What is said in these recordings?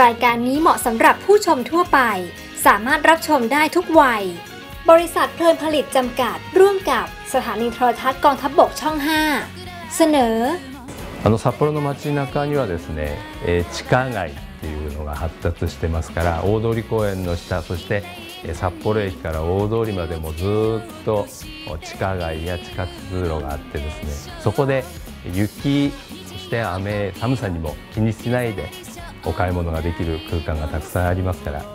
รายการนี้เหมาะสำหรับผู้ชมทั่วไป สามารถรับชมได้ทุกวัย บริษัทเพลินผลิตจำกัด ร่วมกับสถานีโทรทัศน์กองทัพบบกช่อง 5 เสนอあの札幌の街中にはですね、えー、地下街っていうのが発達してますから大通公園の下そして札幌駅から大通りまでもずっと地下街や地下通路があってですねそこで雪そして雨寒さにも気にしないでお買い物ができる空間がたくさんありますから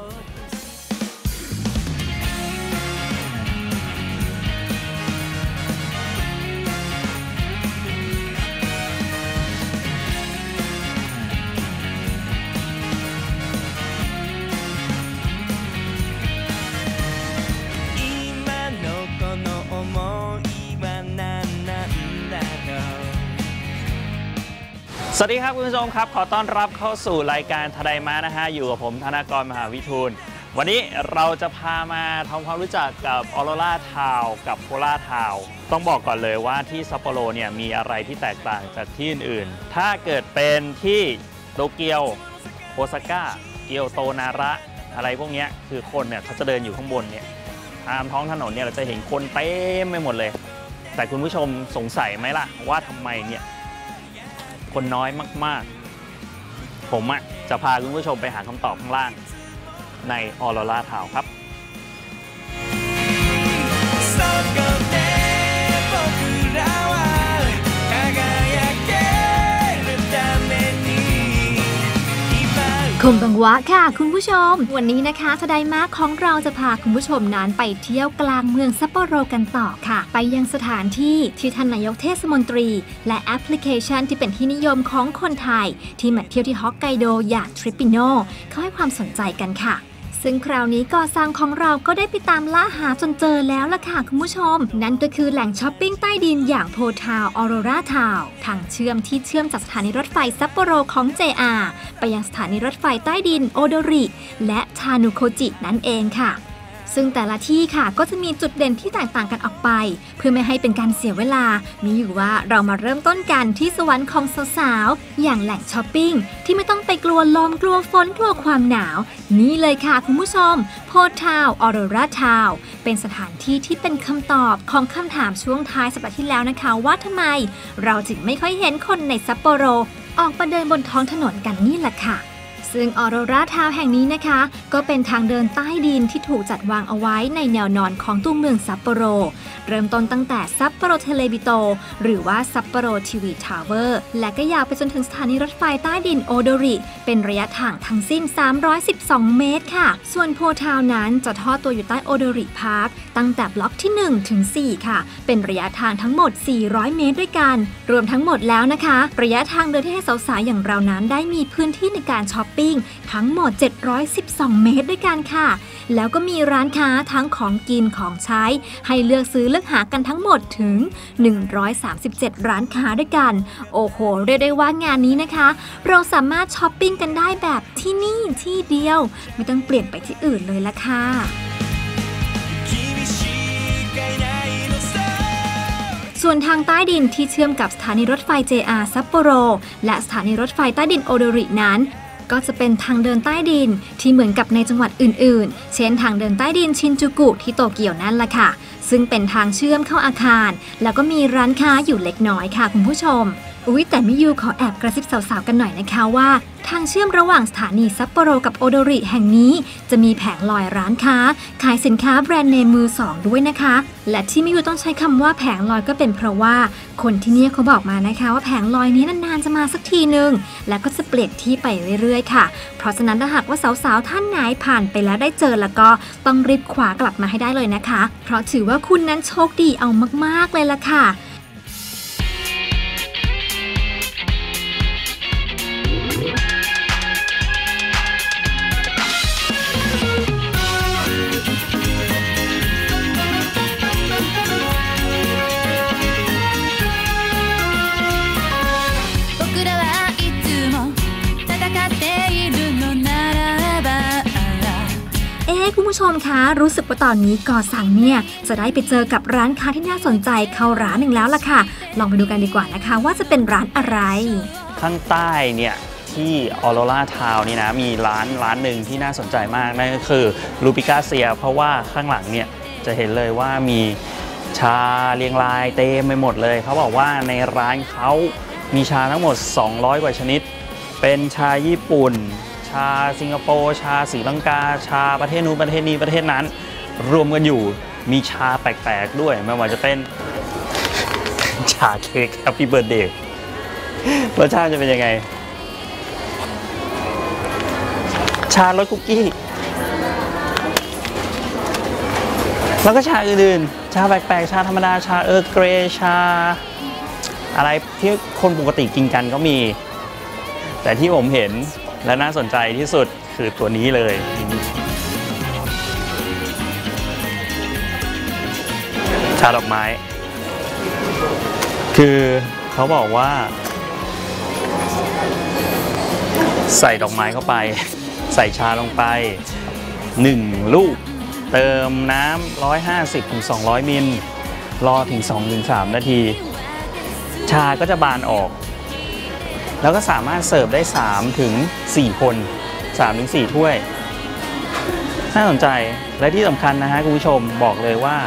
สวัสดีครับคุณผู้ชมครับ ขอต้อนรับเข้าสู่รายการทนายมานะฮะ อยู่กับผมธนากรมหาวิทูล วันนี้เราจะพามาทำความรู้จักกับออโรราทาวกับโพลาทาวต้องบอกก่อนเลยว่าที่ซัปโปโรเนี่ยมีอะไรที่แตกต่างจากที่อื่นๆ ถ้าเกิดเป็นที่โตเกียวโอซาก้าเกียวโตนาระ อะไรพวกนี้คือคนเนี่ยเขาจะเดินอยู่ข้างบนเนี่ยตามท้องถนนเนี่ยเราจะเห็นคนเต็มไปหมดเลย แต่คุณผู้ชมสงสัยไหมล่ะว่าทำไมเนี่ย คนน้อยมาก ๆ ผมอะจะพาคุณผู้ชมไปหาคำตอบข้างล่างในออโรราทาวครับ คมบังวะค่ะ คุณผู้ชม วันนี้นะคะสดายมาของเราจะพาคุณผู้ชมนั้นไปเที่ยวกลางเมืองซัปโปโรกันต่อค่ะ ไปยังสถานที่ที่ท่านนายกเทศมนตรี และแอปพลิเคชันที่เป็นที่นิยมของคนไทย ที่มาเที่ยวที่ฮอกไกโดอย่างทริปปิโนเขาให้ความสนใจกันค่ะ ซึ่งคราวนี้ก่อสร้างของเราก็ได้ไปตามล่าหาจนเจอแล้วล่ะค่ะคุณผู้ชม นั่นก็คือแหล่งช้อปปิ้งใต้ดินอย่างโพทาวออโรราทาวทางเชื่อมที่เชื่อมจากสถานีรถไฟซัปโปโรของ JR ไปยังสถานีรถไฟใต้ดินโอโดริ และชานุโคจินั่นเองค่ะ ซึ่งแต่ละที่ค่ะก็จะมีจุดเด่นที่แตกต่างกันออกไป เพื่อไม่ให้เป็นการเสียเวลา มีอยู่ว่าเรามาเริ่มต้นกันที่สวรรค์ของสาวๆ อย่างแหล่งช้อปปิ้ง ที่ไม่ต้องไปกลัวลมกลัวฝนกลัวความหนาว นี่เลยค่ะคุณผู้ชม โพทาวออโรราทาว เป็นสถานที่ที่เป็นคำตอบของคำถามช่วงท้ายสัปดาห์ที่แล้วนะคะว่าทำไม เราจึงไม่ค่อยเห็นคนในซัปโปโร ออกมาเดินบนท้องถนนกันนี่แหละค่ะ ซึ่งออโรราทาวแห่งนี้นะคะ ก็เป็นทางเดินใต้ดินที่ถูกจัดวางเอาไว้ในแนวนอนของตัวเมืองซัปโปโร เริ่มต้นตั้งแต่ซัปโปโรเทเลบิโต หรือว่าซัปโปโรทีวีทาวเวอร์ และก็ยาวไปจนถึงสถานีรถไฟใต้ดินโอโดริ เป็นระยะทางทั้งสิ้น 312 เมตรค่ะ ส่วนโพทาวนั้นจะทอดตัวอยู่ใต้โอโดริพาร์คตั้งแต่บล็อกที่ 1 ถึง 4 ค่ะ เป็นระยะทางทั้งหมด 400 เมตรด้วยกัน รวมทั้งหมดแล้วนะคะ ระยะทางเดินที่ให้สาวๆอย่างเรานั้นได้มีพื้นที่ในการช้อปปิ้ง ทั้งหมด 712 เมตรด้วยกันค่ะ แล้วก็มีร้านค้าทั้งของกินของใช้ ให้เลือกซื้อเลือกหากันทั้งหมดถึง 137 ร้านค้าด้วยกัน โอ้โห เรียกได้ว่างานนี้นะคะ เราสามารถช้อปปิ้งกันได้แบบที่นี่ที่เดียว ไม่ต้องเปลี่ยนไปที่อื่นเลยละค่ะส่วนทางใต้ดินที่เชื่อมกับสถานีรถไฟ JR ซัปโปโร และสถานีรถไฟใต้ดินโอโดรินั้น ก็จะเป็นทางเดินใต้ดินที่เหมือนกับในจังหวัดอื่นๆ เช่นทางเดินใต้ดินชินจูกุที่โตเกียวนั่นแหละค่ะ ซึ่งเป็นทางเชื่อมเข้าอาคาร แล้วก็มีร้านค้าอยู่เล็กน้อยค่ะคุณผู้ชม อุ๊ยแต่มิยูขอแอบกระซิบสาวๆกันหน่อยนะคะว่า ทางเชื่อมระหว่างสถานีซัปโปโรกับโอโดริแห่งนี้ จะมีแผงลอยร้านค้า ขายสินค้าแบรนด์เนมมือสองด้วยนะคะ และที่มิยูต้องใช้คำว่าแผงลอยก็เป็นเพราะว่า คนที่เนี่ยเขาบอกมานะคะ ว่าแผงลอยนี้นานๆจะมาสักทีนึงแล้วก็จะเปลี่ยนที่ไปเรื่อยๆ ค่ะ เพราะฉะนั้นถ้าหากว่าสาวๆท่านไหนผ่านไปแล้วได้เจอแล้วก็ต้องรีบขวากลับมาให้ได้เลยนะคะ เพราะถือว่าคุณนั้นโชคดีเอามากๆเลยล่ะค่ะ ชมคะ รู้สึกว่าตอนนี้ก่อสั่งเนี่ย จะได้ไปเจอกับร้านค้าที่น่าสนใจเข้าร้านหนึ่งแล้วล่ะค่ะ ลองไปดูกันดีกว่านะคะ ว่าจะเป็นร้านอะไร ข้างใต้เนี่ยที่ออโรราทาวนี่นะมีร้านร้านหนึ่งที่น่าสนใจมาก นั่นก็คือลูปิก้าเซีย เพราะว่าข้างหลังเนี่ยจะเห็นเลยว่ามีชาเรียงรายเต็มไปหมดเลย เขาบอกว่าในร้านเขามีชาทั้งหมด 200 กว่าชนิด เป็นชาญี่ปุ่น ชาสิงคโปร์ชาศรีลังกา ชาประเทศนู้นประเทศนี้ประเทศนั้น รวมกันอยู่มีชาแปลกๆด้วยไม่ว่าจะเป็น ชาเค้กแฮปปี้เบิร์ดเดย์รสชาติจะเป็นยังไง ชารสคุกกี้ แล้วก็ชาอื่นๆ ชาแปลกๆ ชาธรรมดา ชาเออร์เกรชา อะไรที่คนปกติกินกันก็มี แต่ที่ผมเห็น และน่าสนใจที่สุดคือตัวนี้เลย ชาดอกไม้ คือเขาบอกว่า ใส่ดอกไม้เข้าไป ใส่ชาลงไป 1 ลูก เติมน้ำ150ถึง200 มิล รอถึง 2-3 นาที ชาก็จะบานออก แล้วก็สามารถเสิร์ฟได้3ถึง4คน3ถึง4ถ้วย น่าสนใจและที่สำคัญนะฮะคุณผู้ชมบอกเลยว่า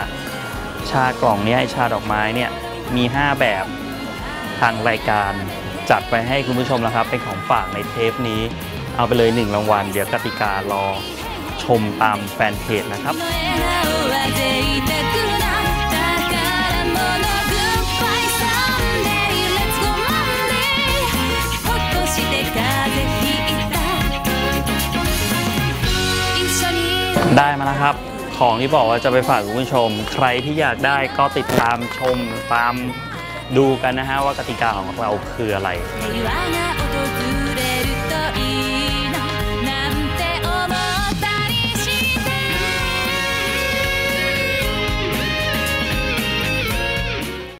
ชากล่องนี้ยไอ้ชาดอกไม้เนี่ยมี 5 แบบทางรายการจัดไปให้คุณผู้ชมแล้วครับ เป็นของฝากในเทปนี้ เอาไปเลย 1 รางวัล เดี๋ยวกติการอชมตามแฟนเพจนะครับ ได้มาแล้วครับ ของที่บอกว่าจะไปฝากคุณผู้ชม ใครที่อยากได้ก็ติดตามชมตามดูกันนะฮะว่ากติกาของเราคืออะไร